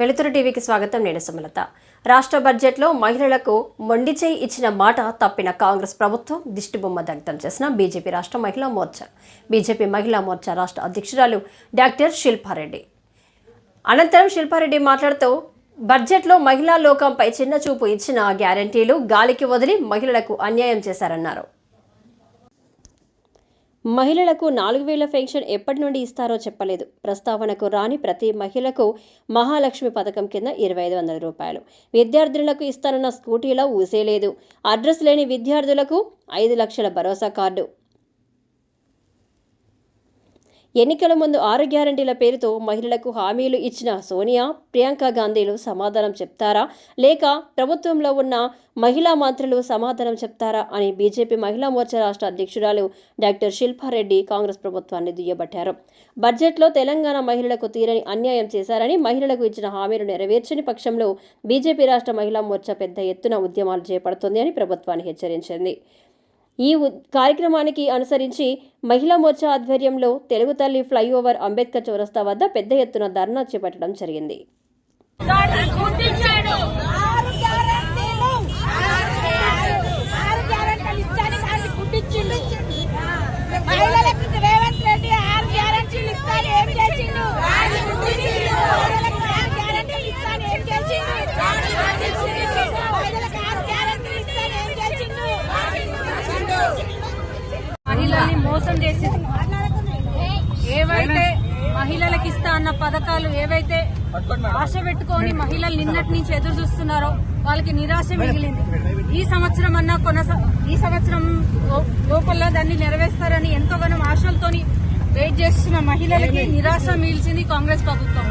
వెలుతురు టీవీకి స్వాగతం. నేను సుమలత. రాష్ట్ర బడ్జెట్లో మహిళలకు మొండిచేయి ఇచ్చిన మాట తప్పిన కాంగ్రెస్ ప్రభుత్వం దిష్టిబొమ్మ దగ్ధం చేసిన బీజేపీ రాష్ట్ర మహిళా మోర్చా. బీజేపీ మహిళా మోర్చా రాష్ట్ర అధ్యక్షురాలు డాక్టర్ శిల్పారెడ్డి. అనంతరం శిల్పారెడ్డి మాట్లాడుతూ బడ్జెట్లో మహిళా లోకంపై చిన్న చూపు ఇచ్చిన గ్యారంటీలు గాలికి వదిలి మహిళలకు అన్యాయం చేశారన్నారు. మహిళలకు నాలుగు వేల పెన్షన్ ఎప్పటి నుండి ఇస్తారో చెప్పలేదు. ప్రస్తావనకు రాని ప్రతి మహిళకు మహాలక్ష్మి పథకం కింద ఇరవై ఐదు వందల రూపాయలు. విద్యార్థులకు ఇస్తానన్న స్కూటీలో ఊసేలేదు. అడ్రస్ లేని విద్యార్థులకు ఐదు లక్షల భరోసా కార్డు. ఎన్నికల ముందు ఆరు గ్యారంటీల పేరుతో మహిళలకు హామీలు ఇచ్చిన సోనియా ప్రియాంక గాంధీలు సమాధానం చెప్తారా? లేక ప్రభుత్వంలో ఉన్న మహిళా మంత్రులు సమాధానం చెప్తారా? అని బీజేపీ మహిళా మోర్చా రాష్ట్ర అధ్యక్షురాలు డాక్టర్ శిల్పారెడ్డి కాంగ్రెస్ ప్రభుత్వాన్ని దుయ్యబట్టారు. బడ్జెట్లో తెలంగాణ మహిళలకు తీరని అన్యాయం చేశారని మహిళలకు ఇచ్చిన హామీలు నెరవేర్చని పక్షంలో బీజేపీ రాష్ట్ర మహిళా మోర్చా పెద్ద ఎత్తున ఉద్యమాలు చేపడుతుంది అని ప్రభుత్వాన్ని హెచ్చరించింది. ఈ కార్యక్రమానికి అనుసరించి మహిళా మోర్చా ఆధ్వర్యంలో తెలుగు తల్లి ఫ్లైఓవర్ అంబేద్కర్ చౌరస్తా వద్ద పెద్ద ఎత్తున ధర్నా చేపట్టడం జరిగింది దాన్ని గుర్తించాడు ఆరు గ్యారెంటీలు ఆరు గ్యారెంటీలు ఇచ్చాను దాన్ని గుర్తించిండు మహిళలకు రేవంత్ రెడ్డి ఆరు గ్యారెంటీలు ఇస్తాను ఏం చేసిండు మహిళలకు ఆరు గ్యారెంటీలు ఇస్తాను ఏం చేసిండు మహిళలకు ఆరు గ్యారెంటీలు ఇస్తాను ఏం చేసిండు మహిళల్ని మోసం చేసింది ఏవైతే మహిళలకు ఇస్తా అన్న పథకాలు ఏవైతే ఆశ పెట్టుకొని మహిళలు నిన్నటి నుంచి ఎదురు చూస్తున్నారో వాళ్ళకి నిరాశ మిగిలింది. ఈ సంవత్సరం అన్నా కొనసా ఈ సంవత్సరం లోపల దాన్ని నెరవేర్స్తారని ఎంతోగానో ఆశలతోని వెయిట్ చేస్తున్న మహిళలకి నిరాశ మిగిల్చింది కాంగ్రెస్ ప్రభుత్వం.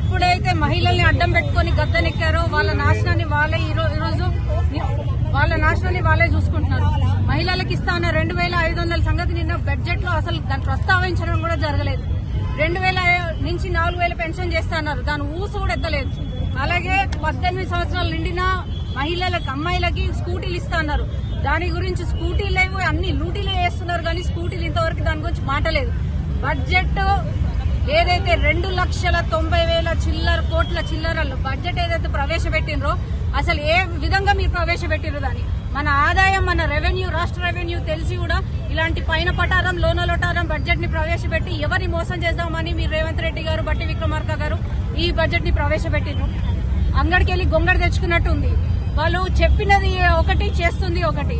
ఎప్పుడైతే మహిళల్ని అడ్డం పెట్టుకొని గద్దెనెక్కారో వాళ్ళ నాశనాన్ని వాళ్ళే ఈ రోజు వాళ్ళ నాశనాన్ని వాళ్ళే చూసుకుంటున్నారు. మహిళలకు ఇస్తా అన్న రెండు వేల ఐదు వందల సంగతి నిన్న బడ్జెట్లో అసలు దాన్ని ప్రస్తావించడం కూడా జరగలేదు. రెండు వేల నుంచి నాలుగు వేల పెన్షన్ చేస్తా అన్నారు. దాని ఊసు కూడా ఎత్తలేదు. అలాగే పద్దెనిమిది సంవత్సరాలు నిండిన మహిళలకు అమ్మాయిలకి స్కూటీలు ఇస్తా అన్నారు. దాని గురించి స్కూటీలు లేవు అన్ని లూటీలే వేస్తున్నారు కానీ స్కూటీలు ఇంతవరకు దాని గురించి మాటలేదు. బడ్జెట్ ఏదైతే రెండు లక్షల తొంభై వేల చిల్లర కోట్ల చిల్లరలు బడ్జెట్ ఏదైతే ప్రవేశపెట్టినరో అసలు ఏ విధంగా మీరు ప్రవేశపెట్టినరు దాన్ని? మన ఆదాయం మన రెవెన్యూ రాష్ట్ర రెవెన్యూ తెలిసి కూడా ఇలాంటి పైన పటారం లోన లోటారం బడ్జెట్ని ప్రవేశపెట్టి ఎవరిని మోసం చేద్దామని మీరు రేవంత్ రెడ్డి గారు బట్టి విక్రమార్క గారు ఈ బడ్జెట్ని ప్రవేశపెట్టిండ్రు అంగడికి వెళ్ళి గొంగడి తెచ్చుకున్నట్టు ఉంది వాళ్ళు చెప్పినది ఒకటి చేస్తుంది ఒకటి.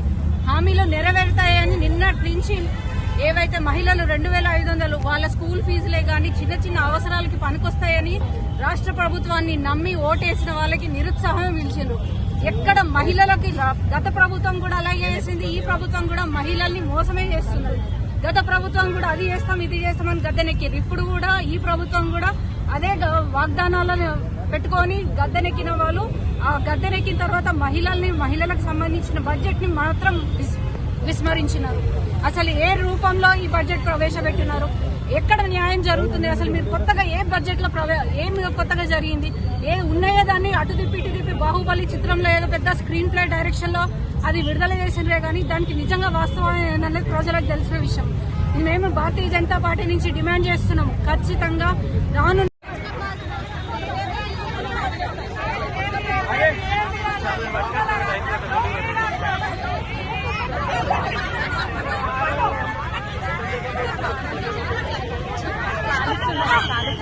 హామీలు నెరవేరుతాయని నిన్నటి నుంచి ఏవైతే మహిళలు రెండు వేల ఐదు వందలు వాళ్ళ స్కూల్ ఫీజులే కానీ చిన్న చిన్న అవసరాలకి పనికొస్తాయని రాష్ట్ర ప్రభుత్వాన్ని నమ్మి ఓటేసిన వాళ్ళకి నిరుత్సాహం పిలిచిండ్రు ఎక్కడ మహిళలకి గత ప్రభుత్వం కూడా అలాగే చేసింది ఈ ప్రభుత్వం కూడా మహిళల్ని మోసమే చేస్తున్నది. గత ప్రభుత్వం కూడా అది చేస్తాం ఇది చేస్తామని గద్దెనెక్కింది. ఇప్పుడు కూడా ఈ ప్రభుత్వం కూడా అదే వాగ్దానాలను పెట్టుకొని గద్దెనెక్కిన వాళ్ళు ఆ గద్దెనెక్కిన తర్వాత మహిళల్ని మహిళలకు సంబంధించిన బడ్జెట్ని మాత్రం విస్- విస్మరించినారు. అసలు ఏ రూపంలో ఈ బడ్జెట్ ప్రవేశపెట్టినారు? ఎక్కడ న్యాయం జరుగుతుంది? అసలు మీరు కొత్తగా ఏ బడ్జెట్లో ప్రవే ఏం కొత్తగా జరిగింది? ఏ ఉన్నాయో దాన్ని అటు తిప్పి ఇటు తిప్పి బాహుబలి చిత్రంలో ఏదో పెద్ద స్క్రీన్ ప్లే డైరెక్షన్లో అది విడుదల చేసినరే కానీ దానికి నిజంగా వాస్తవం అనేది ప్రజలకు తెలిసిన విషయం. మేము భారతీయ జనతా పార్టీ నుంచి డిమాండ్ చేస్తున్నాము. ఖచ్చితంగా రాను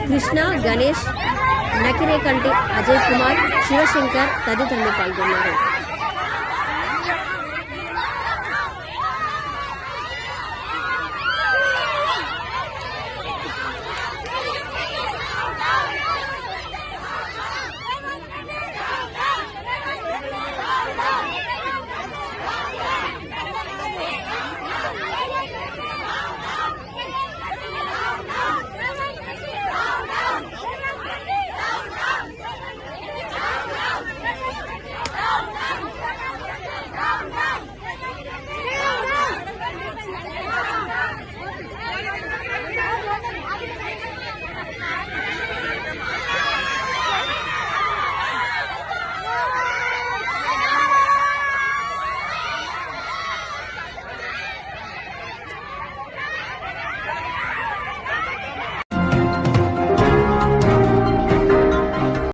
కృష్ణ గణేష్ నకిరేకంటి అజయ్ కుమార్ శివశంకర్ తదితరులు పాల్గొన్నారు.